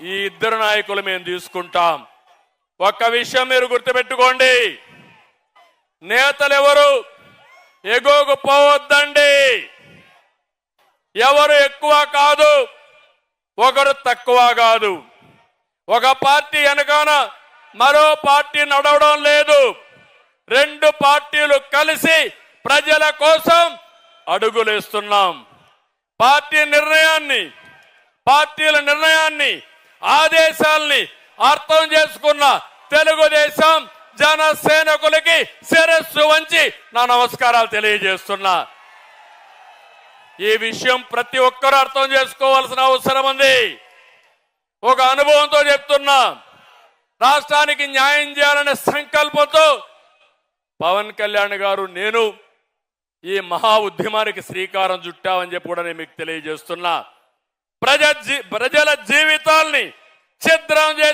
ఈ ఇద్దరు నాయకులు మేము తీసుకుంటాం. ఒక్క విషయం మీరు గుర్తుపెట్టుకోండి. నేతలు ఎవరు ఎగోకు పోవద్దండి ఎవరు ఎక్కువ కాదు ఒకరు తక్కువ కాదు. ఒక పార్టీ వెనకాన మరో పార్టీ నడవడం లేదు. రెండు పార్టీలు కలిసి ప్రజల కోసం అడుగులేస్తున్నాం. పార్టీ నిర్ణయాన్ని పార్టీల నిర్ణయాన్ని ఆదేశాల్ని అర్థం చేసుకున్న తెలుగుదేశం జనసేనకులకి శిరస్సు వంచి నా నమస్కారాలు తెలియజేస్తున్నా. ఈ విషయం ప్రతి ఒక్కరూ అర్థం చేసుకోవాల్సిన అవసరం ఉంది. ఒక అనుభవంతో చెప్తున్నా. రాష్ట్రానికి న్యాయం చేయాలనే సంకల్పంతో పవన్ కళ్యాణ్ గారు నేను ఈ మహా ఉద్యమానికి శ్రీకారం చుట్టామని చెప్పి కూడా నేను మీకు తెలియజేస్తున్నా. ప్రజ ప్రజల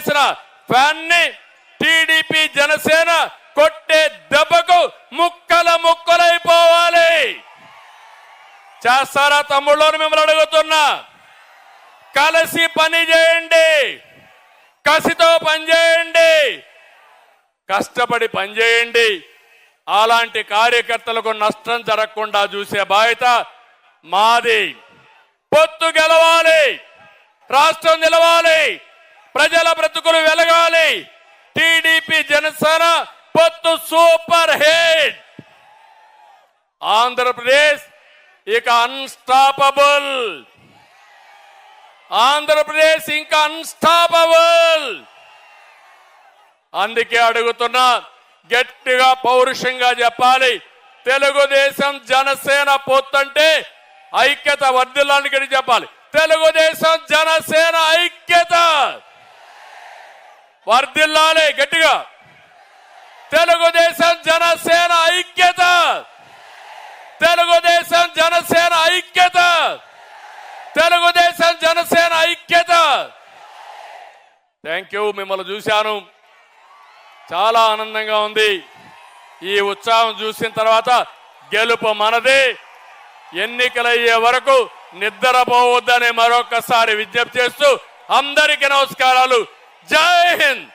చేసిన ఫ్యాన్ని టీడీపీ జనసేన కొట్టే దెబ్బకు ముక్కల ముక్కలైపోవాలి. చేస్తారా తమ్ముళ్ళు మిమ్మల్ని అడుగుతున్నా. కలిసి పని చేయండి. కసితో పని చేయండి. కష్టపడి పనిచేయండి అలాంటి కార్యకర్తలకు నష్టం జరగకుండా చూసే బాధ్యత మాది. పొత్తు గెలవాలి. రాష్ట్రం నిలవాలి. ప్రజల బ్రతుకులు వెలగాలి. టీడీపీ జనసేన పొత్తు సూపర్ హిట్. ఆంధ్రప్రదేశ్ ఇక అన్స్టాపబుల్ ఆంధ్రప్రదేశ్ ఇంకా అన్స్టాపబుల్ అందుకే అడుగుతున్నా గట్టిగా పౌరుషంగా చెప్పాలి. తెలుగుదేశం జనసేన పొత్తంటే ఐక్యత వర్ధిల్లానికి చెప్పాలి. తెలుగుదేశం జనసేన ఐక్యత వర్ధిల్లాలి గట్టిగా. తెలుగుదేశం జనసేన ఐక్యత. తెలుగుదేశం జనసేన ఐక్యత. తెలుగుదేశం జనసేన ఐక్యత. థ్యాంక్ యూ మిమ్మల్ని చూశాను. చాలా ఆనందంగా ఉంది. ఈ ఉత్సాహం చూసిన తర్వాత గెలుపు మనది. ఎన్నికలయ్యే వరకు నిద్రపోవద్దని మరొకసారి విజ్ఞప్తి చేస్తూ అందరికీ నమస్కారాలు. జై హింద్